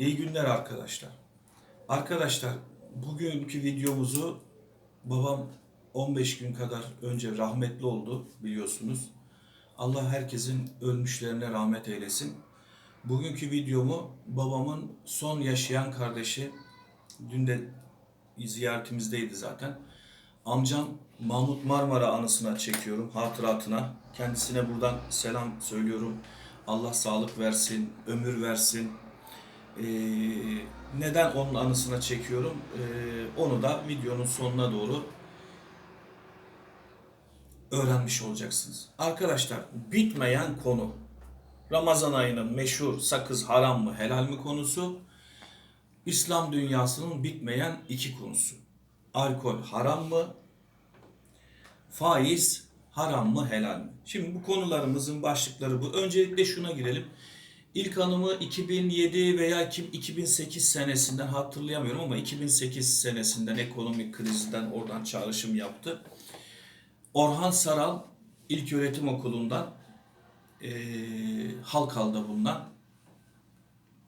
İyi günler arkadaşlar. Arkadaşlar bugünkü videomuzu babam 15 gün kadar önce rahmetli oldu biliyorsunuz. Allah herkesin ölmüşlerine rahmet eylesin. Bugünkü videomu babamın son yaşayan kardeşi dün de ziyaretimizdeydi zaten. Amcam Mahmut Marmara anısına çekiyorum, hatıratına. Kendisine buradan selam söylüyorum. Allah sağlık versin, ömür versin. Ee, neden onun anısına çekiyorum? Ee, onu da videonun sonuna doğru öğrenmiş olacaksınız. Arkadaşlar bitmeyen konu. Ramazan ayının meşhur sakız haram mı helal mi konusu. İslam dünyasının bitmeyen iki konusu. Alkol haram mı? Faiz haram mı helal mi? Şimdi bu konularımızın başlıkları bu. Öncelikle şuna girelim. İlk anımı 2007 veya 2008 senesinden hatırlayamıyorum ama 2008 senesinden ekonomik krizden oradan çağrışım yaptı. Orhan Saral İlköğretim Okulu'ndan eee Halkal'da bulunan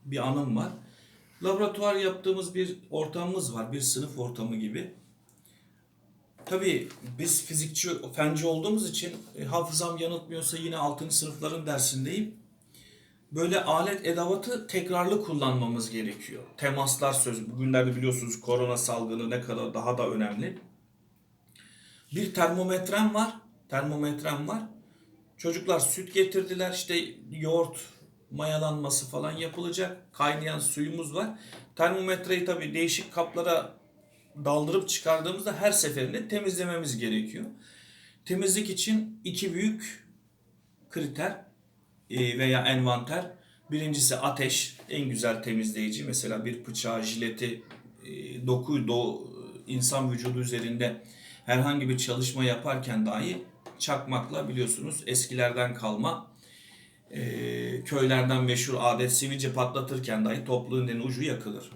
bir anım var. Laboratuvar yaptığımız bir ortamımız var. Bir sınıf ortamı gibi. Tabii biz fizikçi, fenci olduğumuz için e, hafızam yanıltmıyorsa yine 6. sınıfların dersindeyim. Böyle alet edevatı tekrarlı kullanmamız gerekiyor. Temaslar söz. Bugünlerde biliyorsunuz korona salgını ne kadar daha da önemli. Bir termometrem var. Termometrem var. Çocuklar süt getirdiler. İşte yoğurt mayalanması falan yapılacak. Kaynayan suyumuz var. Termometreyi tabii değişik kaplara daldırıp çıkardığımızda her seferinde temizlememiz gerekiyor. Temizlik için iki büyük kriter veya envanter. Birincisi ateş, en güzel temizleyici. Mesela bir bıçağı, jileti, e, dokuyu, do, insan vücudu üzerinde herhangi bir çalışma yaparken dahi çakmakla biliyorsunuz eskilerden kalma e, köylerden meşhur adet sivilce patlatırken dahi topluğun en ucu yakılır.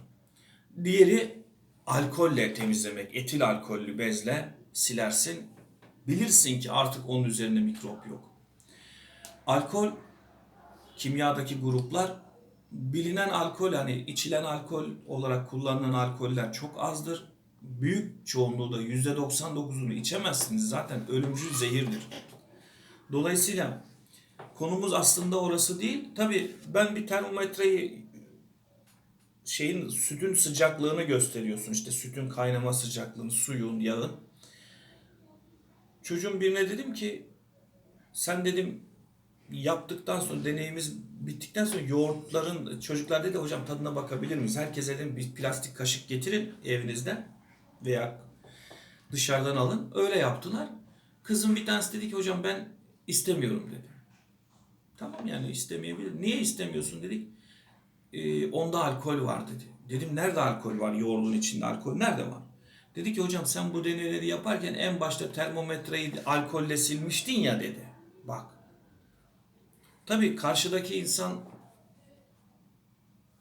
Diğeri alkolle temizlemek. Etil alkollü bezle silersin. Bilirsin ki artık onun üzerinde mikrop yok. Alkol kimyadaki gruplar bilinen alkol hani içilen alkol olarak kullanılan alkoller çok azdır. Büyük çoğunluğu da %99'unu içemezsiniz. Zaten ölümcül zehirdir. Dolayısıyla konumuz aslında orası değil. Tabii ben bir termometreyi şeyin sütün sıcaklığını gösteriyorsun. İşte sütün kaynama sıcaklığını, suyun, yağın. Çocuğun birine dedim ki sen dedim yaptıktan sonra deneyimiz bittikten sonra yoğurtların çocuklar dedi hocam tadına bakabilir miyiz? Herkese dedim bir plastik kaşık getirin evinizden veya dışarıdan alın. Öyle yaptılar. Kızım bir tanesi dedi ki hocam ben istemiyorum dedi. Tamam yani istemeyebilir. Niye istemiyorsun dedik. Ee, onda alkol var dedi. Dedim nerede alkol var yoğurdun içinde alkol nerede var? Dedi ki hocam sen bu deneyleri yaparken en başta termometreyi alkolle silmiştin ya dedi. Bak. Tabii karşıdaki insan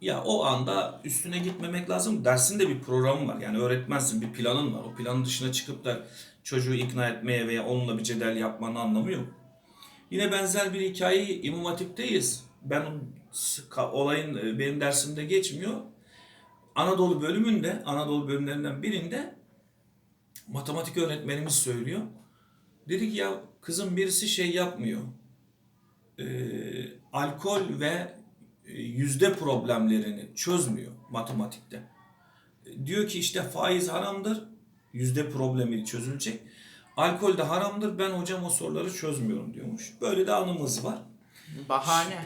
ya o anda üstüne gitmemek lazım. Dersinde bir programı var. Yani öğretmensin bir planın var. O planın dışına çıkıp da çocuğu ikna etmeye veya onunla bir cedel yapmanın anlamı yok. Yine benzer bir hikayeyi İmam Hatip'teyiz. Ben olayın e, benim dersimde geçmiyor. Anadolu bölümünde, Anadolu bölümlerinden birinde matematik öğretmenimiz söylüyor. Dedi ki ya kızım birisi şey yapmıyor. Ee, alkol ve e, yüzde problemlerini çözmüyor matematikte. Diyor ki işte faiz haramdır, yüzde problemi çözülecek. Alkol de haramdır, ben hocam o soruları çözmüyorum diyormuş. Böyle de anımız var. Bahane.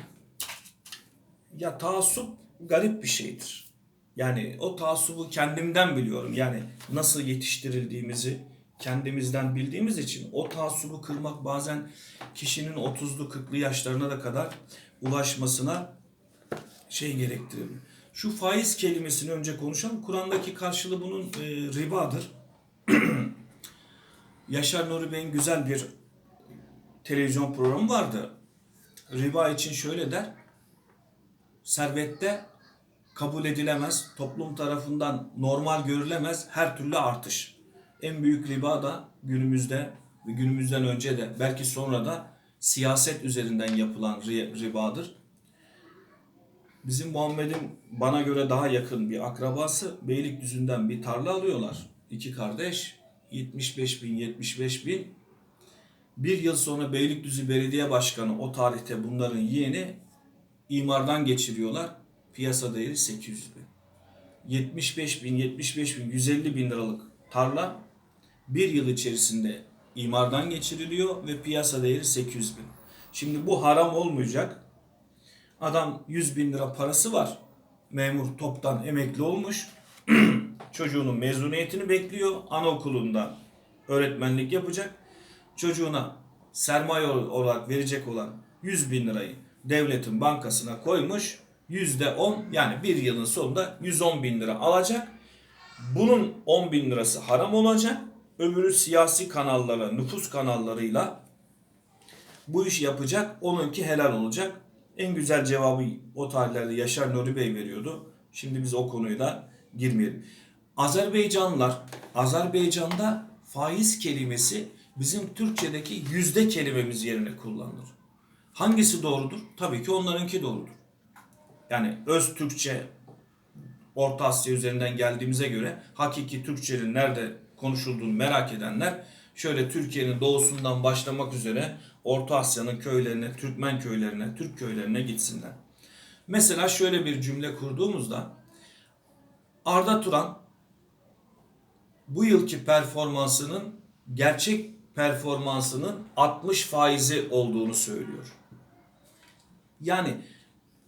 Ya taassup garip bir şeydir. Yani o taassubu kendimden biliyorum. Yani nasıl yetiştirildiğimizi kendimizden bildiğimiz için o taassubu kırmak bazen kişinin 30'lu 40'lı yaşlarına da kadar ulaşmasına şey gerektirir. Şu faiz kelimesini önce konuşalım. Kur'an'daki karşılığı bunun e, ribadır. Yaşar Nuri Bey'in güzel bir televizyon programı vardı. Riba için şöyle der. Servette kabul edilemez, toplum tarafından normal görülemez her türlü artış. En büyük riba da günümüzde ve günümüzden önce de belki sonra da siyaset üzerinden yapılan ri- ribadır. Bizim Muhammed'in bana göre daha yakın bir akrabası Beylikdüzü'nden bir tarla alıyorlar. İki kardeş 75 bin 75 bin. Bir yıl sonra Beylikdüzü Belediye Başkanı o tarihte bunların yeğeni imardan geçiriyorlar. Piyasa değeri 800 bin. 75 bin 75 bin 150 bin liralık tarla bir yıl içerisinde imardan geçiriliyor ve piyasa değeri 800 bin. Şimdi bu haram olmayacak. Adam 100 bin lira parası var. Memur toptan emekli olmuş. Çocuğunun mezuniyetini bekliyor. Anaokulunda öğretmenlik yapacak. Çocuğuna sermaye olarak verecek olan 100 bin lirayı devletin bankasına koymuş. Yüzde 10 yani bir yılın sonunda 110 bin lira alacak. Bunun 10 bin lirası haram olacak. Öbürü siyasi kanallara, nüfus kanallarıyla bu işi yapacak. Onunki helal olacak. En güzel cevabı o tarihlerde Yaşar Nuri Bey veriyordu. Şimdi biz o konuyu da girmeyelim. Azerbaycanlılar, Azerbaycan'da faiz kelimesi bizim Türkçedeki yüzde kelimemiz yerine kullanılır. Hangisi doğrudur? Tabii ki onlarınki doğrudur. Yani öz Türkçe Orta Asya üzerinden geldiğimize göre hakiki Türkçenin nerede konuşulduğunu merak edenler şöyle Türkiye'nin doğusundan başlamak üzere Orta Asya'nın köylerine, Türkmen köylerine, Türk köylerine gitsinler. Mesela şöyle bir cümle kurduğumuzda Arda Turan bu yılki performansının gerçek performansının 60 faizi olduğunu söylüyor. Yani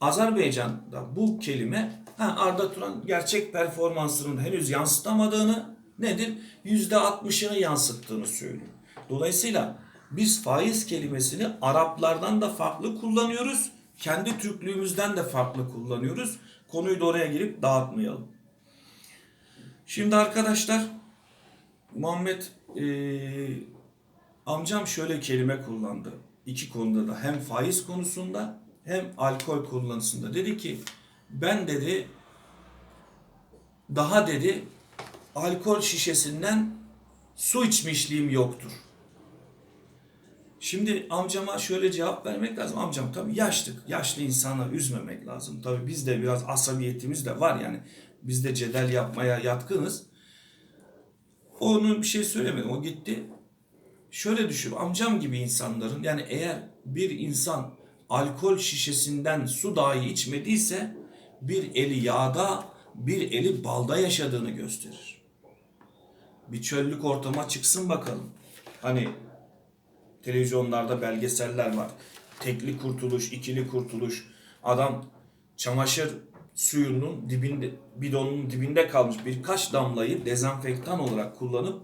Azerbaycan'da bu kelime Arda Turan gerçek performansının henüz yansıtamadığını nedir? %60'ını yansıttığını söylüyor. Dolayısıyla biz faiz kelimesini Araplardan da farklı kullanıyoruz. Kendi Türklüğümüzden de farklı kullanıyoruz. Konuyu da oraya girip dağıtmayalım. Şimdi arkadaşlar Muhammed eee, amcam şöyle kelime kullandı. İki konuda da hem faiz konusunda hem alkol kullanısında. Dedi ki ben dedi daha dedi alkol şişesinden su içmişliğim yoktur. Şimdi amcama şöyle cevap vermek lazım. Amcam tabii yaşlı. Yaşlı insanları üzmemek lazım. Tabii bizde biraz asabiyetimiz de var yani. Biz de cedel yapmaya yatkınız. Onun bir şey söylemedim. O gitti. Şöyle düşün. Amcam gibi insanların yani eğer bir insan alkol şişesinden su dahi içmediyse bir eli yağda bir eli balda yaşadığını gösterir. Bir çöllük ortama çıksın bakalım. Hani televizyonlarda belgeseller var. Tekli kurtuluş, ikili kurtuluş. Adam çamaşır suyunun dibinde, bidonun dibinde kalmış birkaç damlayı dezenfektan olarak kullanıp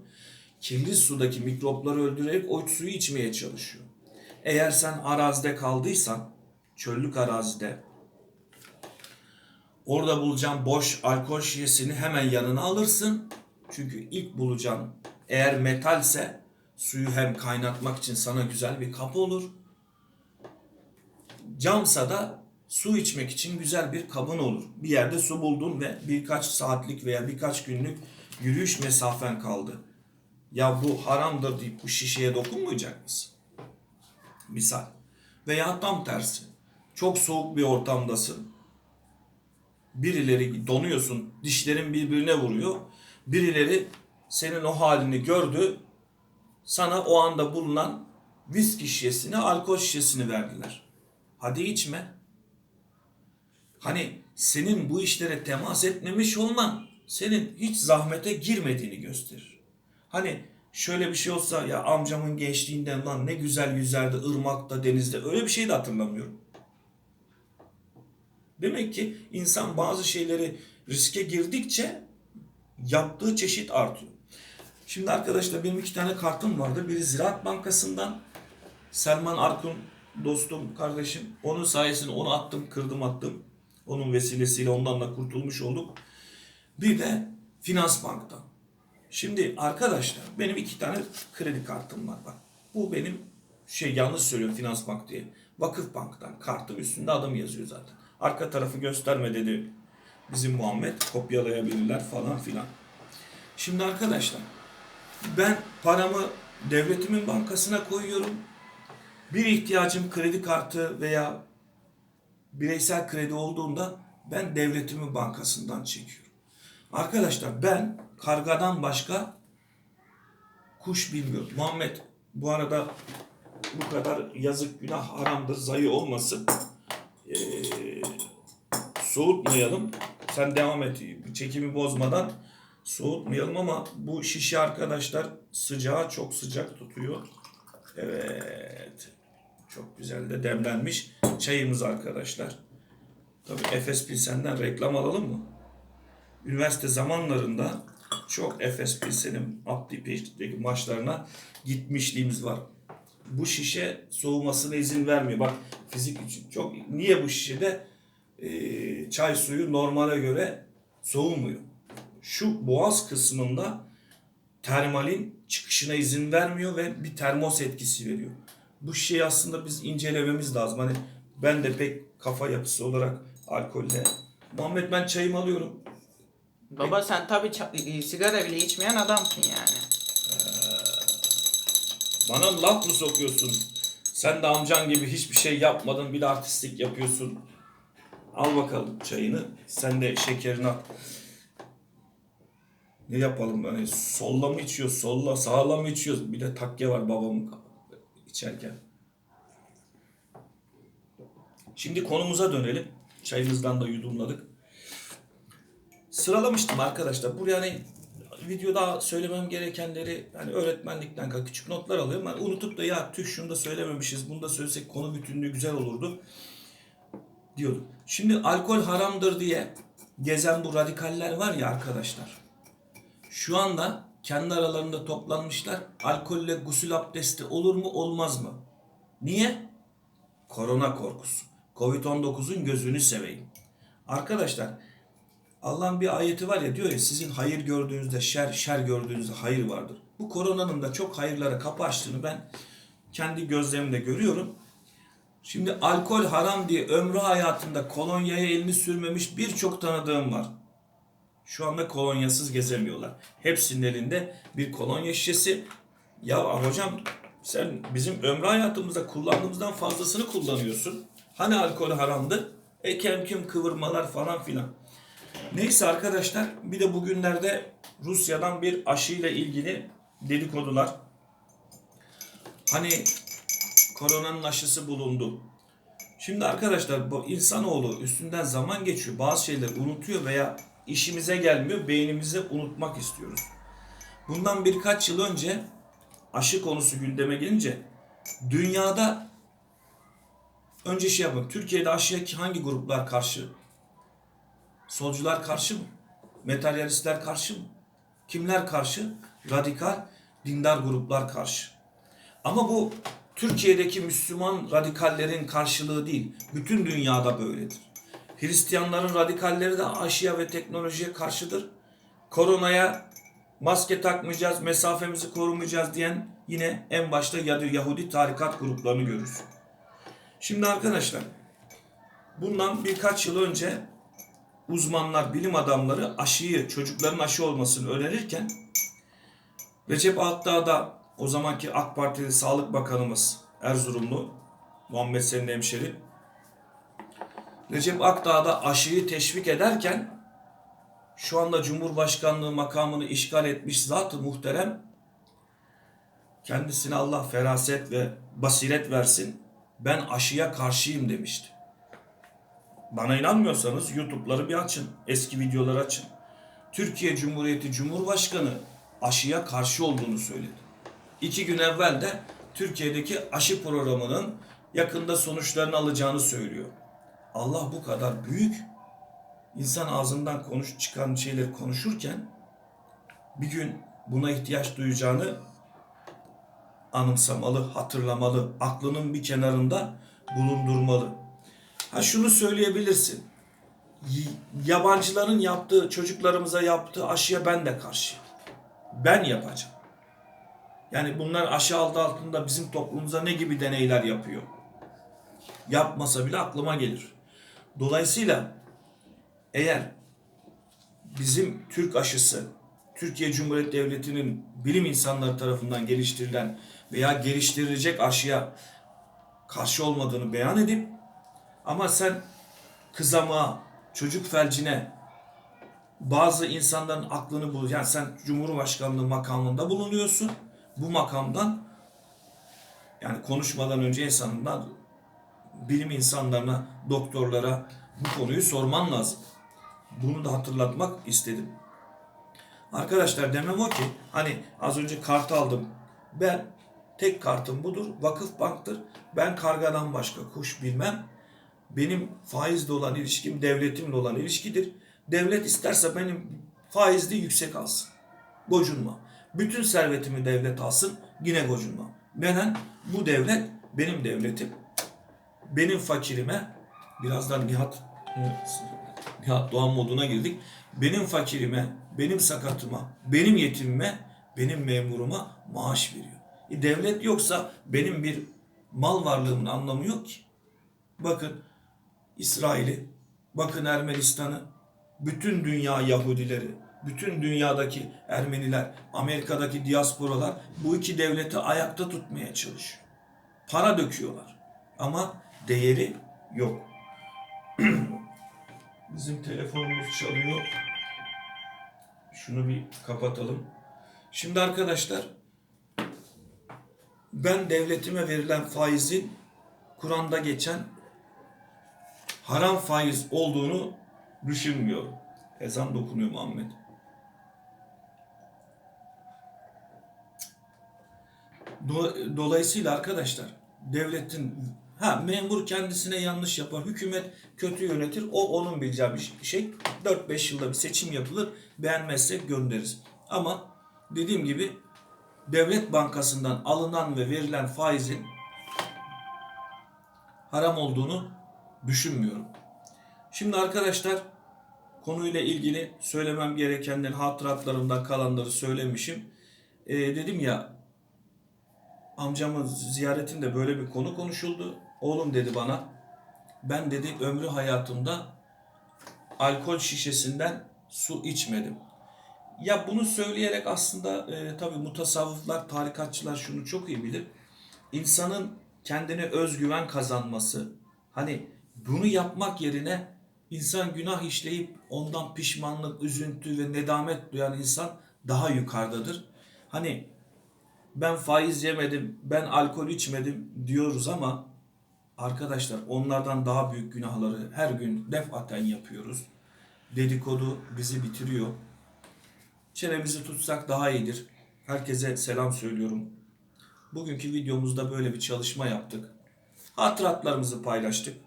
kirli sudaki mikropları öldürerek o suyu içmeye çalışıyor. Eğer sen arazide kaldıysan, çöllük arazide, orada bulacağın boş alkol şişesini hemen yanına alırsın. Çünkü ilk bulacağın eğer metalse suyu hem kaynatmak için sana güzel bir kap olur. Camsa da su içmek için güzel bir kabın olur. Bir yerde su buldun ve birkaç saatlik veya birkaç günlük yürüyüş mesafen kaldı. Ya bu haramdır deyip bu şişeye dokunmayacak mısın? Misal. Veya tam tersi. Çok soğuk bir ortamdasın. Birileri donuyorsun, dişlerin birbirine vuruyor. Birileri senin o halini gördü. Sana o anda bulunan viski şişesini, alkol şişesini verdiler. Hadi içme. Hani senin bu işlere temas etmemiş olman senin hiç zahmete girmediğini gösterir. Hani şöyle bir şey olsa ya amcamın gençliğinden lan ne güzel yüzerdi ırmakta, denizde öyle bir şey de hatırlamıyorum. Demek ki insan bazı şeyleri riske girdikçe yaptığı çeşit artıyor. Şimdi arkadaşlar benim iki tane kartım vardı. Biri Ziraat Bankası'ndan Selman Arkun dostum, kardeşim. Onun sayesinde onu attım, kırdım attım. Onun vesilesiyle ondan da kurtulmuş olduk. Bir de Finans Bank'tan. Şimdi arkadaşlar benim iki tane kredi kartım var bak. Bu benim şey yanlış söylüyorum Finans Bank diye. Vakıf Bank'tan kartın üstünde adım yazıyor zaten. Arka tarafı gösterme dedi bizim Muhammed. Kopyalayabilirler falan filan. Şimdi arkadaşlar ben paramı devletimin bankasına koyuyorum. Bir ihtiyacım kredi kartı veya bireysel kredi olduğunda ben devletimin bankasından çekiyorum. Arkadaşlar ben kargadan başka kuş bilmiyorum. Muhammed bu arada bu kadar yazık günah haramdır zayı olmasın. Ee, soğutmayalım. Sen devam et. Çekimi bozmadan soğutmayalım ama bu şişe arkadaşlar sıcağı çok sıcak tutuyor. Evet. Çok güzel de demlenmiş çayımız arkadaşlar. Tabii Efes Pilsen'den reklam alalım mı? Üniversite zamanlarında çok Efes Pilsen'in Abdi Peştik'teki maçlarına gitmişliğimiz var. Bu şişe soğumasına izin vermiyor. Bak fizik için çok niye bu şişede e, çay suyu normale göre soğumuyor. Şu boğaz kısmında termalin çıkışına izin vermiyor ve bir termos etkisi veriyor. Bu şeyi aslında biz incelememiz lazım. Hani ben de pek kafa yapısı olarak alkolle. Muhammed ben çayımı alıyorum. Baba sen tabi sigara bile içmeyen adamsın yani. Bana laf mı sokuyorsun? Sen de amcan gibi hiçbir şey yapmadın bir de artistlik yapıyorsun. Al bakalım çayını. Sen de şekerini al. Ne yapalım hani solla mı içiyoruz, solla sağla mı içiyoruz? Bir de takke var babamın içerken. Şimdi konumuza dönelim. Çayımızdan da yudumladık. Sıralamıştım arkadaşlar. Buraya hani videoda söylemem gerekenleri hani öğretmenlikten küçük notlar alıyorum. Ben unutup da ya tüh şunu da söylememişiz, bunu da söylesek konu bütünlüğü güzel olurdu diyordum. Şimdi alkol haramdır diye gezen bu radikaller var ya arkadaşlar. Şu anda kendi aralarında toplanmışlar. Alkolle gusül abdesti olur mu olmaz mı? Niye? Korona korkusu. Covid-19'un gözünü seveyim. Arkadaşlar Allah'ın bir ayeti var ya diyor ya sizin hayır gördüğünüzde şer, şer gördüğünüzde hayır vardır. Bu koronanın da çok hayırlara kapı açtığını ben kendi gözlerimde görüyorum. Şimdi alkol haram diye ömrü hayatında kolonyaya elini sürmemiş birçok tanıdığım var. Şu anda kolonyasız gezemiyorlar. Hepsinin elinde bir kolonya şişesi. Ya hocam sen bizim ömrü hayatımızda kullandığımızdan fazlasını kullanıyorsun. Hani alkol haramdı? E kemküm kıvırmalar falan filan. Neyse arkadaşlar bir de bugünlerde Rusya'dan bir aşıyla ilgili dedikodular. Hani koronanın aşısı bulundu. Şimdi arkadaşlar bu insanoğlu üstünden zaman geçiyor. Bazı şeyleri unutuyor veya işimize gelmiyor. Beynimizi unutmak istiyoruz. Bundan birkaç yıl önce aşı konusu gündeme gelince dünyada önce şey yapalım. Türkiye'de aşıya hangi gruplar karşı? Solcular karşı mı? Materyalistler karşı mı? Kimler karşı? Radikal, dindar gruplar karşı. Ama bu Türkiye'deki Müslüman radikallerin karşılığı değil. Bütün dünyada böyledir. Hristiyanların radikalleri de aşıya ve teknolojiye karşıdır. Koronaya maske takmayacağız, mesafemizi korumayacağız diyen yine en başta Yahudi tarikat gruplarını görürüz. Şimdi arkadaşlar bundan birkaç yıl önce uzmanlar, bilim adamları aşıyı, çocukların aşı olmasını önerirken Recep Akdağ'da o zamanki AK Partili Sağlık Bakanımız Erzurumlu Muhammed Senin Hemşeri Recep Akdağ'da aşıyı teşvik ederken şu anda Cumhurbaşkanlığı makamını işgal etmiş zat-ı muhterem kendisine Allah feraset ve basiret versin ben aşıya karşıyım demişti. Bana inanmıyorsanız YouTube'ları bir açın. Eski videoları açın. Türkiye Cumhuriyeti Cumhurbaşkanı aşıya karşı olduğunu söyledi. İki gün evvel de Türkiye'deki aşı programının yakında sonuçlarını alacağını söylüyor. Allah bu kadar büyük insan ağzından konuş çıkan şeyleri konuşurken bir gün buna ihtiyaç duyacağını anımsamalı, hatırlamalı, aklının bir kenarında bulundurmalı. Ha şunu söyleyebilirsin. Yabancıların yaptığı, çocuklarımıza yaptığı aşıya ben de karşıyım. Ben yapacağım. Yani bunlar aşı aldı altında bizim toplumumuza ne gibi deneyler yapıyor? Yapmasa bile aklıma gelir. Dolayısıyla eğer bizim Türk aşısı Türkiye Cumhuriyeti Devleti'nin bilim insanları tarafından geliştirilen veya geliştirilecek aşıya karşı olmadığını beyan edip ama sen kızama, çocuk felcine bazı insanların aklını bul. Yani sen Cumhurbaşkanlığı makamında bulunuyorsun. Bu makamdan yani konuşmadan önce insanından bilim insanlarına, doktorlara bu konuyu sorman lazım. Bunu da hatırlatmak istedim. Arkadaşlar demem o ki hani az önce kart aldım. Ben tek kartım budur. Vakıf banktır. Ben kargadan başka kuş bilmem. Benim faizle olan ilişkim devletimle olan ilişkidir. Devlet isterse benim faizli yüksek alsın. Gocunma. Bütün servetimi devlet alsın. Yine gocunma. Neden? Bu devlet benim devletim. Benim fakirime birazdan Nihat Nihat Doğan moduna girdik. Benim fakirime, benim sakatıma, benim yetimime, benim memuruma maaş veriyor. E devlet yoksa benim bir mal varlığımın anlamı yok ki. Bakın İsrail'i, bakın Ermenistan'ı, bütün dünya Yahudileri, bütün dünyadaki Ermeniler, Amerika'daki diasporalar bu iki devleti ayakta tutmaya çalışıyor. Para döküyorlar ama değeri yok. Bizim telefonumuz çalıyor. Şunu bir kapatalım. Şimdi arkadaşlar ben devletime verilen faizin Kur'an'da geçen haram faiz olduğunu düşünmüyorum. Ezan dokunuyor Muhammed. Do- Dolayısıyla arkadaşlar devletin ha memur kendisine yanlış yapar, hükümet kötü yönetir. O onun bileceği bir şey. 4-5 yılda bir seçim yapılır. Beğenmezsek göndeririz. Ama dediğim gibi devlet bankasından alınan ve verilen faizin haram olduğunu düşünmüyorum. Şimdi arkadaşlar konuyla ilgili söylemem gerekenlerin hatıratlarımdan kalanları söylemişim. Ee, dedim ya amcamın ziyaretinde böyle bir konu konuşuldu. Oğlum dedi bana ben dedi ömrü hayatımda alkol şişesinden su içmedim. Ya bunu söyleyerek aslında e, tabii mutasavvıflar, tarikatçılar şunu çok iyi bilir. İnsanın kendine özgüven kazanması, hani bunu yapmak yerine insan günah işleyip ondan pişmanlık, üzüntü ve nedamet duyan insan daha yukarıdadır. Hani ben faiz yemedim, ben alkol içmedim diyoruz ama arkadaşlar onlardan daha büyük günahları her gün defaten yapıyoruz. Dedikodu bizi bitiriyor. Çenemizi tutsak daha iyidir. Herkese selam söylüyorum. Bugünkü videomuzda böyle bir çalışma yaptık. Hatıratlarımızı paylaştık.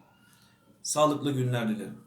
Sağlıklı günler dilerim.